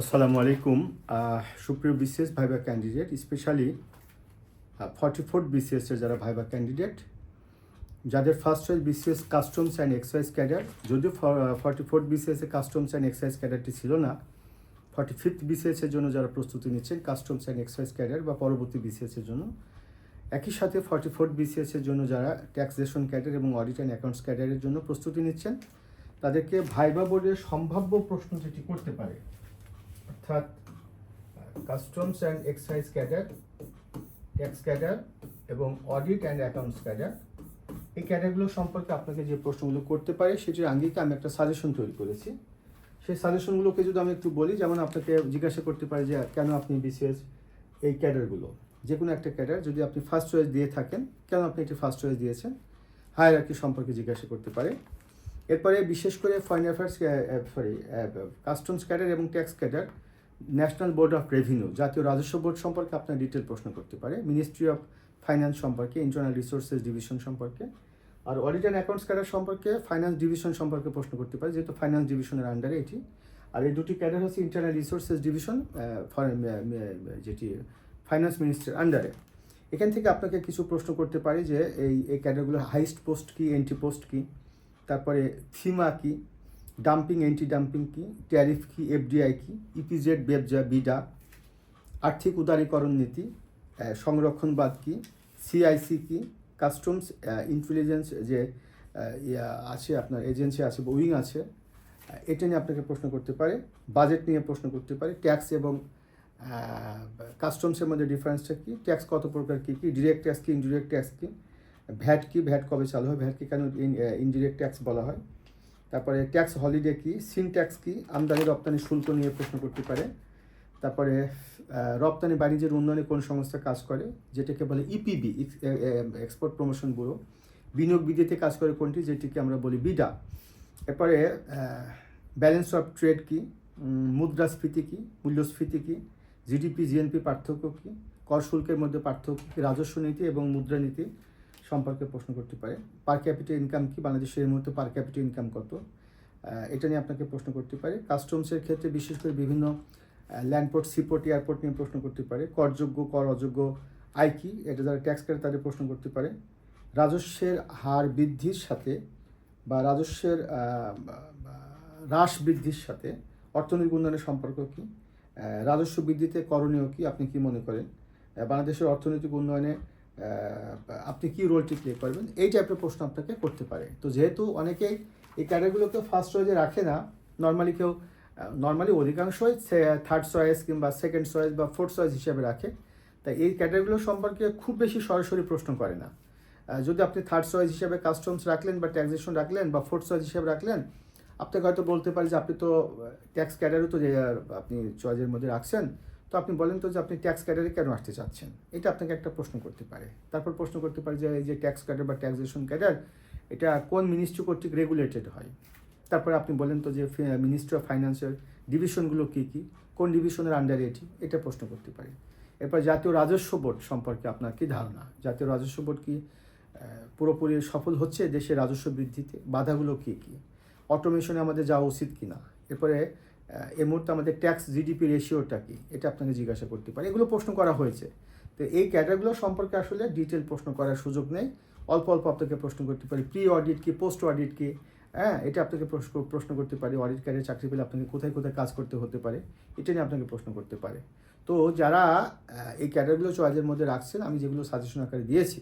আসসালামু আলাইকুম। সুপ্রিয় BCS viva candidate, specially forty fourth বিসিএসের যারা ভাইবা ক্যান্ডিডেট, যাদের first choice BCS customs and excise cadre যদিও ফর্টি ফোর্থ বিসিএসে কাস্টমস অ্যান্ড এক্সাইজ ক্যাডারটি ছিল না, ফর্টি ফিফথ বিসিএসের জন্য যারা প্রস্তুতি নিচ্ছেন কাস্টমস অ্যান্ড এক্সাইজ ক্যাডার বা পরবর্তী বিসিএসের জন্য। একই সাথে ফর্টি ফোর্থ বিসিএসের জন্য যারা ট্যাক্সেশন ক্যাডার এবং অডিট অ্যান্ড অ্যাকাউন্টস ক্যাডারের জন্য প্রস্তুতি নিচ্ছেন, তাদেরকে ভাইবা বোর্ডের সম্ভাব্য প্রশ্ন যেটি করতে পারে। অর্থাৎ customs and excise cadre tax cadre এবং অডিট অ্যান্ড অ্যাকাউন্টস ক্যাডার এই ক্যাডারগুলো সম্পর্কে আপনাকে যে প্রশ্নগুলো করতে পারে, সেটির আঙ্গিকে আমি একটা সাজেশন তৈরি করেছি। সেই সাজেশনগুলোকে যদি আমি একটু বলি, যেমন আপনাকে জিজ্ঞাসা করতে পারে যে, কেন আপনি বিসিএস এই ক্যাডারগুলো যে কোনো একটা ক্যাডার যদি আপনি ফার্স্ট চয়েস দিয়ে থাকেন, কেন আপনি একটি ফার্স্ট চয়েস দিয়েছেন? হায়ার সম্পর্কে জিজ্ঞাসা করতে পারে। এরপরে বিশেষ করে foreign affairs sorry customs cadre এবং tax cadre national board of revenue জাতীয় রাজস্ব বোর্ড সম্পর্কে আপনার ডিটেল প্রশ্ন করতে পারে। মিনিস্ট্রি অফ ফাইন্যান্স সম্পর্কে ইন্টারনাল রিসোর্সেস ডিভিশন সম্পর্কে। আর অডিট অ্যান্ড অ্যাকাউন্টস ক্যাডার সম্পর্কে ফাইন্যান্স ডিভিশন সম্পর্কে প্রশ্ন করতে পারে, যেহেতু ফাইন্যান্স ডিভিশনের আন্ডারে এটি। আর এই দুটি ক্যাডার হচ্ছে ইন্টারনাল রিসোর্সেস ডিভিশন যেটি ফাইন্যান্স মিনিস্ট্রির আন্ডারে এখান থেকে আপনাকে কিছু প্রশ্ন করতে পারে যে এই এই ক্যাডারগুলোর হাইস্ট পোস্ট কি এন্ট্রি পোস্ট কি? তারপরে ফিমা কি? ডাম্পিং অ্যান্টি ডাম্পিং কি? ট্যারিফ কি? এফডিআই কি ইপিজেড বেবজা বিডা। আর্থিক উদারীকরণ নীতি। সংরক্ষণবাদ কি? সিআইসি কি? কাস্টমস ইন্টেলিজেন্স যে আছে আপনার এজেন্সি আছে উইং আছে এটা নিয়ে আপনাকে প্রশ্ন করতে পারে। বাজেট নিয়ে প্রশ্ন করতে পারে। ট্যাক্স এবং কাস্টমসের মধ্যে ডিফারেন্সটা কি? ট্যাক্স কত প্রকার কী কী? ডিরেক্ট ট্যাক্স কি? ইনডিরেক্ট ট্যাক্স কি? ভ্যাট কি, ভ্যাট কবে চালু হয় ভ্যাটকে কেন ইনডিরেক্ট ট্যাক্স বলা হয়? তারপরে ট্যাক্স হলিডে কি সিন ট্যাক্স কি, আমদানি, রপ্তানি, শুল্ক নিয়ে প্রশ্ন করতে পারে। তারপরে রপ্তানি, বাণিজ্যের উন্নয়নে কোন সংস্থা কাজ করে, যেটাকে বলে ইপিবি এক্সপোর্ট প্রমোশন ব্যুরো বিনিয়োগ বিধিতে কাজ করে কোনটি, যেটিকে আমরা বলি বিডা। এরপরে ব্যালেন্স অফ ট্রেড কি মুদ্রাস্ফীতি কি, মূল্যস্ফীতি কি জিডিপি জিএনপি পার্থক্য কি, কর শুল্কের মধ্যে পার্থক্য কি, রাজস্ব নীতি এবং মুদ্রানীতি সম্পর্কে প্রশ্ন করতে পারে। পার ক্যাপিটাল ইনকাম কি? বাংলাদেশের এই পার ক্যাপিটাল ইনকাম কত? এটা নিয়ে আপনাকে প্রশ্ন করতে পারে। কাস্টমসের ক্ষেত্রে বিশেষ করে বিভিন্ন ল্যান্ডপোর্ট সিপোর্ট এয়ারপোর্ট নিয়ে প্রশ্ন করতে পারে। করযোগ্য কর অযোগ্য, আয় কি? এটা যারা ট্যাক্স করে তাদের প্রশ্ন করতে পারে। রাজস্বের হার বৃদ্ধির সাথে বা রাজস্বের হ্রাস বৃদ্ধির সাথে অর্থনৈতিক উন্নয়নের সম্পর্ক কি? রাজস্ব বৃদ্ধিতে করণীয় কি? আপনি কি মনে করেন? বাংলাদেশের অর্থনৈতিক উন্নয়নে আপনি কি রোলটি প্লে করবেন? এই টাইপের প্রশ্ন আপনাকে করতে পারে। তো যেহেতু অনেকেই এই ক্যাডারগুলোকে ফার্স্ট চয়েসে রাখে না নর্মালি কেউ নর্মালি অধিকাংশই থার্ড চয়েস কিংবা সেকেন্ড চয়েস বা ফোর্থ চয়েস হিসেবে রাখে। তাই এই ক্যাটাগরিগুলো সম্পর্কে খুব বেশি সরাসরি প্রশ্ন করে না। যদি আপনি থার্ড চয়েস হিসেবে কাস্টমস রাখলেন বা ট্যাক্সেশন রাখলেন বা ফোর্থ চয়েস হিসেবে রাখলেন, আপনাকে হয়তো বলতে পারে যে আপনি তো ট্যাক্স ক্যাডারও তো আপনি চয়েসের মধ্যে রাখছেন। তো আপনি বলেন তো যে আপনি ট্যাক্স ক্যাডারে কেন আসতে চাচ্ছেন? এটা আপনাকে একটা প্রশ্ন করতে পারে। তারপর প্রশ্ন করতে পারে যে এই যে ট্যাক্স ক্যাডার বা ট্যাক্সেশন ক্যাডার এটা কোন মিনিস্ট্রি কর্তৃক রেগুলেটেড হয়? তারপরে আপনি বলেন তো যে মিনিস্ট্রি অফ ফাইন্যান্সের ডিভিশনগুলো কী কী? কোন ডিভিশনের আন্ডারে এটি? এটা প্রশ্ন করতে পারে। এরপর জাতীয় রাজস্ব বোর্ড সম্পর্কে আপনার কী ধারণা? জাতীয় রাজস্ব বোর্ড কি পুরোপুরি সফল হচ্ছে দেশের রাজস্ব বৃদ্ধিতে? বাধাগুলো কী কী? অটোমেশনে আমাদের যাওয়া উচিত কি না এরপরে এই মুহূর্তে আমাদের ট্যাক্স জিডিপি রেশিওটা কি? এটা আপনাকে জিজ্ঞাসা করতে পারে। এগুলো প্রশ্ন করা হয়েছে। তো এই ক্যাটারগুলো সম্পর্কে আসলে ডিটেল প্রশ্ন করার সুযোগ নেই। অল্প অল্প আপনাকে প্রশ্ন করতে পারি। প্রি অডিট কি পোস্ট অডিট কি? হ্যাঁ এটা আপনাকে প্রশ্ন প্রশ্ন করতে পারে। অডিট ক্যারিয়ার চাকরি পেলে আপনাকে কোথায় কোথায় কাজ করতে হতে পারে? এটা নিয়ে আপনাকে প্রশ্ন করতে পারে। তো যারা এই ক্যাডারগুলো চয়েসের মধ্যে রাখছেন, আমি যেগুলো সাজেশন আকারে দিয়েছি,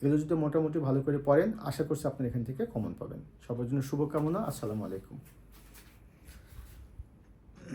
এগুলো যদি মোটামুটি ভালো করে পড়েন, আশা করছি আপনার এখান থেকে কমন পাবেন। সবার জন্য শুভকামনা। আসসালামু আলাইকুম।